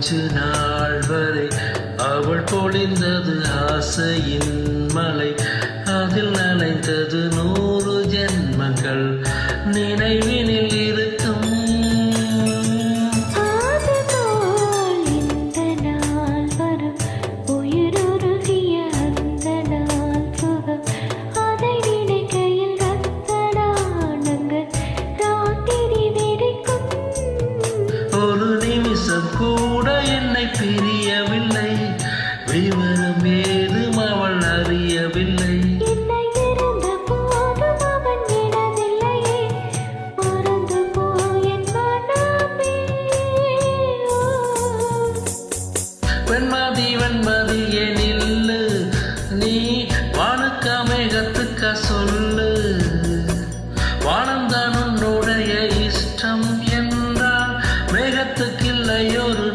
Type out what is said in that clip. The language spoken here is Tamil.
கொஞ்ச நாள் வரை அவள் பொழிந்தது ஆசையின் மலை. அதில் நனைந்தது நூறு ஜென்மங்கள். நினைவினில் இருக்கும். அதுபோல் இந்த நாள் விவரம் அவள் அறியவில்லை. வெண்மதி வெண்மதி என் இல்லு நீ வானுக்க மேகத்துக்க சொல்லு. வானம்தான் உன்னுடைய இஷ்டம் என்றால் மேகத்துக்கு இல்லை ஒரு